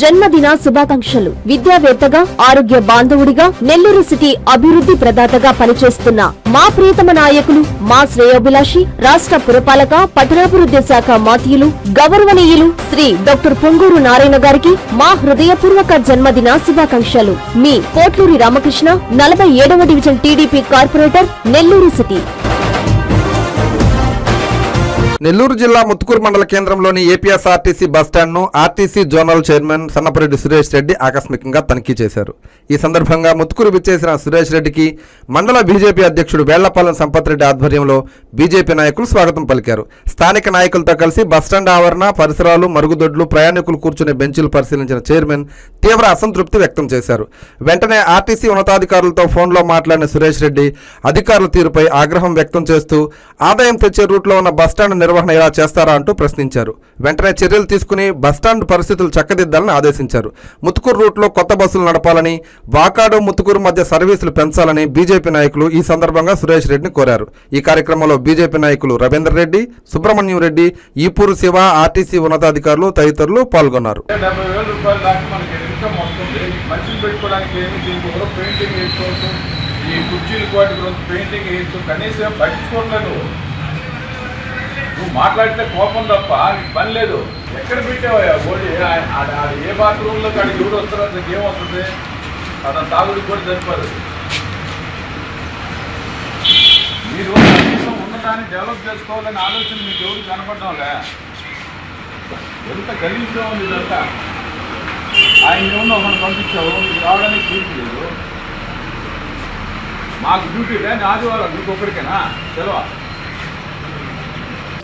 జన్మదిన శుభాకాంక్షలు. విద్యావేత్తగా ఆరోగ్య బాంధవుడిగా నెల్లూరు సిటీ అభివృద్ధి ప్రదాతగా పనిచేస్తున్న మా ప్రియతమ నాయకులు మా శ్రేయోభిలాషి రాష్ట్ర పురపాలక పట్టణాభివృద్ధి శాఖ మాతీయులు గౌరవనీయులు శ్రీ డాక్టర్ పొంగూరు నారాయణ గారికి మా హృదయపూర్వక జన్మదిన శుభాకాంక్షలు. మీ కోట్లూరి రామకృష్ణ నలభై ఏడవ division TDP corporator Nellore city. Nellore జిల్లా ముత్తుకూరు మండల కేంద్రంలోని APSRTC బస్టాండ్ను RTC zonal chairman Sannapareddy Suresh Reddy ఆకస్మికంగా తనిఖీ చేశారు. ఈ సందర్భంగా ముత్తుకూరు విచ్చేసిన సురేష్ రెడ్డికి మండల బీజేపీ అధ్యక్షుడు వేళ్ళపాలెం సంపత్ రెడ్డి ఆధ్వర్యంలో బీజేపీ నాయకులు స్వాగతం పలికారు. స్థానిక నాయకులతో కలిసి బస్టాండ్ ఆవరణ పరిసరాలు మరుగుదొడ్లు ప్రయాణికులు కూర్చునే బెంచీలు పరిశీలించిన చైర్మన్ తీవ్ర అసంతృప్తి వ్యక్తం చేశారు. వెంటనే ఆర్టీసీ ఉన్నతాధికారులతో ఫోన్లో మాట్లాడిన సురేష్ రెడ్డి అధికారుల తీరుపై ఆగ్రహం వ్యక్తం చేస్తూ ఆదాయం తెచ్చే రూట్లో ఉన్న బస్టాండ్ నిర్వహణ ఎలా చేస్తారా అంటూ ప్రశ్నించారు. వెంటనే చర్యలు తీసుకుని బస్టాండ్ పరిస్థితులు చక్కదిద్దాలని ఆదేశించారు. ముత్తుకూరు రూట్లో కొత్త బస్సులు నడపాలని వాకాడు ముత్తుకూరు మధ్య సర్వీసులు పెంచాలని బీజేపీ నాయకులు ఈ సందర్భంగా సురేష్ రెడ్డిని కోరారు. ఈ కార్యక్రమంలో బీజేపీ నాయకులు రవీందర్ రెడ్డి సుబ్రహ్మణ్యం రెడ్డి ఈపూరు శివ ఆర్టీసీ ఉన్నతాధికారులు తదితరులు పాల్గొన్నారు. మనుషులు పెట్టుకోవడానికి ఏమి దీనికి పెయింటింగ్ వేసుకోవచ్చు. ఈ కుర్చీలు వాటికి పెయింటింగ్ వేయచ్చు. కనీసం పట్టించుకోవట్లేదు నువ్వు మాట్లాడితే కోపం తప్ప నీకు పని లేదు. ఎక్కడ పెట్టావా గోడి ఆడ ఏ బాత్రూంలో కాడికి ఎవరు వస్తారో అసలు ఏమవుతుంది అతను తాగుడికి కూడా సరిపోదు మీరు కనీసం ఉన్నదాన్ని డెవలప్ చేసుకోవాలనే ఆలోచన మీకు ఎవరు కనపడడంలే ఎంత గలీజ్గా ఉంది ఇదంతా. ఆయన ఏమన్నా ఒకరిని పంపించావు నీకు రావడానికి డ్యూటీ లేదు. మాకు డ్యూటీ లేదు ఆదివారం నీకు ఒక్కడికేనా? సెలవు.